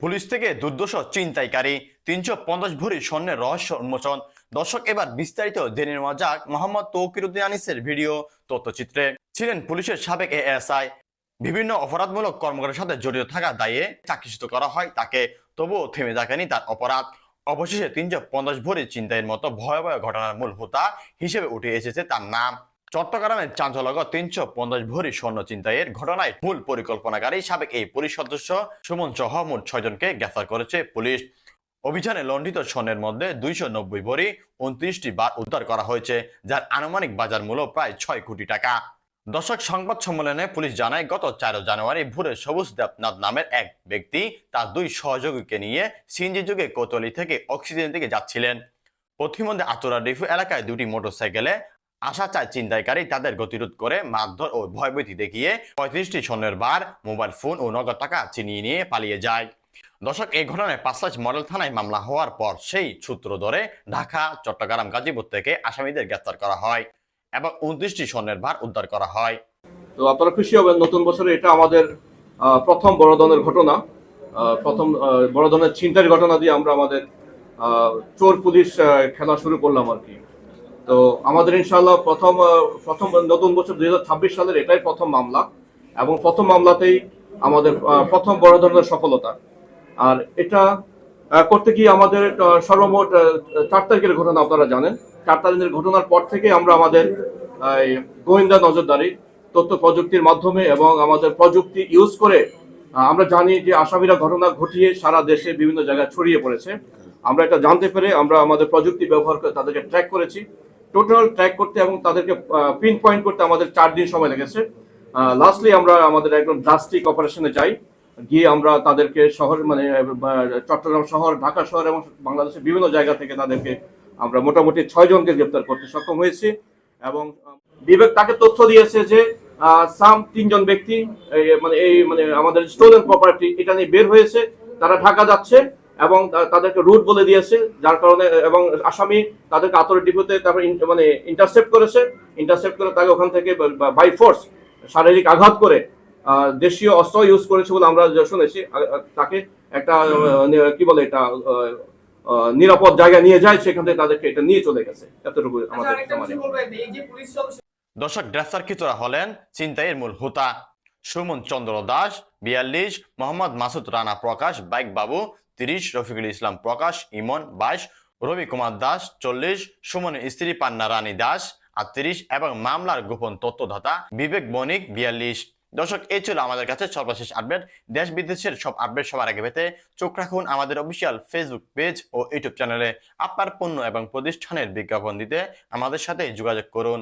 Police থেকে দুর্দশ চিন্তাইকারী তিনশো পঞ্চাশ ভরি স্বর্ণের রহস্য উন্মোচন। দর্শক, এবার বিস্তারিত জেনে নেওয়া যাক মোহাম্মদ তৌকিরুদ্দিন আনিসের ভিডিও তথ্যচিত্রে। ছিলেন পুলিশের সাবেক এএসআই। বিভিন্ন অপরাধমূলক কর্মকাণ্ডের সাথে জড়িত থাকা দায়ে চাকরিচ্যুত করা হয় তাকে, তবুও থেমে থাকেনি তার অপরাধ। অবশেষে তিনশো পঞ্চাশ ভরি চিন্তায়ের মতো ভয়াবহ ঘটনার মূল হোতা হিসেবে উঠে এসেছে তার নাম। চট্টগ্রামের চাঞ্চল্যকর তিনশো পঞ্চাশ ভরি স্বর্ণ চিন্তায়ের ঘটনায় মূল পরিকল্পনাকারী সাবেক এই পুলিশ সদস্য সুমন সহ মোট ছয়জনকে গ্রেফতার করেছে পুলিশ। অভিযানে লণ্ঠিত স্বর্ণের মধ্যে দুইশো নব্বই ভরি উনত্রিশটি বার উদ্ধার করা হয়েছে, যার আনুমানিক বাজার মূল্য প্রায় ছয় কোটি টাকা। দর্শক, সংবাদ সম্মেলনে পুলিশ জানায়, গত চার জানুয়ারি ভোরে সবুজ দেবনাথ নামের এক ব্যক্তি তার দুই সহযোগীকে নিয়ে সিএনজি যুগে কোতলি থেকে অক্সিজেন দিকে যাচ্ছিলেন। পথিমধ্যে আতুরা ডিফু এলাকায় দুটি মোটরসাইকেলে আশা চায় চিন্তাইকারী তাদের গতিরোধ করে মারধর ও ভয়ভীতি দেখিয়ে পঁয়ত্রিশটি স্বর্ণের বার, মোবাইল ফোন ও নগদ টাকা চিনিয়ে নিয়ে পালিয়ে যায়। দর্শক, এই ঘটনায় পাঁচলাশ মডেল থানায় মামলা হওয়ার পর সেই সূত্র ধরে ঢাকা, চট্টগ্রাম, গাজীপুর থেকে আসামিদের গ্রেফতার করা হয় এবং উনত্রিশটি স্বর্ণের ভার উদ্ধার করা হয়। তো আপনারা খুশি হবেন, নতুন বছরে এটা আমাদের প্রথম বড় ধরনের ঘটনা। প্রথম বড় ধরনের চিন্তার ঘটনা দিয়ে আমরা আমাদের চোর পুলিশ খেলা শুরু করলাম আর কি। তো আমাদের ইনশাল্লাহ প্রথম প্রথম নতুন বছর দুই সালের এটাই প্রথম মামলা এবং প্রথম মামলাতেই আমাদের প্রথম বড় ধরনের সফলতা। আর এটা করতে গিয়ে আমাদের সর্বমোট চার তারিখের ঘটনা আপনারা জানেন। চার তারিখের ঘটনার পর থেকে আমরা আমাদের গোয়েন্দা নজরদারি, তথ্য প্রযুক্তির মাধ্যমে এবং আমাদের প্রযুক্তি ইউজ করে আমরা জানি যে আসামিরা ঘটনা ঘটিয়ে সারা দেশে বিভিন্ন জায়গায় ছড়িয়ে পড়েছে। আমরা এটা জানতে পেরে আমরা আমাদের প্রযুক্তি ব্যবহার করে তাদেরকে ট্র্যাক করেছি। টোটাল ট্র্যাক করতে এবং তাদেরকে পিন পয়েন্ট করতে আমাদের চার দিন সময় লেগেছে। লাস্টলি আমরা আমাদের একদম ড্রাস্টিক অপারেশনে যাই। গিয়ে আমরা তাদেরকে শহর মানে চট্টগ্রাম শহর, ঢাকা শহর এবং বাংলাদেশের বিভিন্ন জায়গা থেকে তাদেরকে আমরা মোটামুটি ছয় জনকে গ্রেপ্তার করতে সক্ষম হয়েছি এবং বিবেক তাকে তথ্য দিয়েছে যে সাম তিনজন ব্যক্তি মানে এই মানে আমাদের স্টোলেন প্রপার্টি এটা নিয়ে বের হয়েছে। তারা ঢাকা যাচ্ছে এবং তাদেরকে রুট বলে দিয়েছে যার কারণে এবং আসামি তাদেরকে আতর ডিপোতে তারপর মানে ইন্টারসেপ্ট করেছে। ইন্টারসেপ্ট করে তাকে ওখান থেকে বাই ফোর্স শারীরিক আঘাত করে আহ, দেশীয় অস্ত্র ইউজ করেছে বলে আমরা শুনেছি। তাকে একটা কি বলে এটা নিরাপদ জায়গায় নিয়ে যায় সেখান থেকে তাদেরকে এটা নিয়ে চলে গেছে। এতটুকু আচ্ছা আমাদের দর্শক গ্রেফতারকৃতরা হলেন চিন্তাইয়ের মূল হোতা সুমন চন্দ্র দাস বিয়াল্লিশ মোহাম্মদ মাসুদ রানা প্রকাশ বাইক বাবু তিরিশ, রফিকুল ইসলাম প্রকাশ, ইমন বাইশ রবি কুমার দাস চল্লিশ সুমনের স্ত্রী পান্না রানী দাস আটত্রিশ এবং মামলার গোপন তথ্যদাতা বিবেক বণিক বিয়াল্লিশ। দর্শক, এই ছিল আমাদের কাছে সর্বশেষ আপডেট। দেশ বিদেশের সব আপডেট সবার আগে পেতে চোখ রাখুন আমাদের অফিসিয়াল ফেসবুক পেজ ও ইউটিউব চ্যানেলে আপনার পণ্য এবং প্রতিষ্ঠানের বিজ্ঞাপন দিতে আমাদের সাথে যোগাযোগ করুন।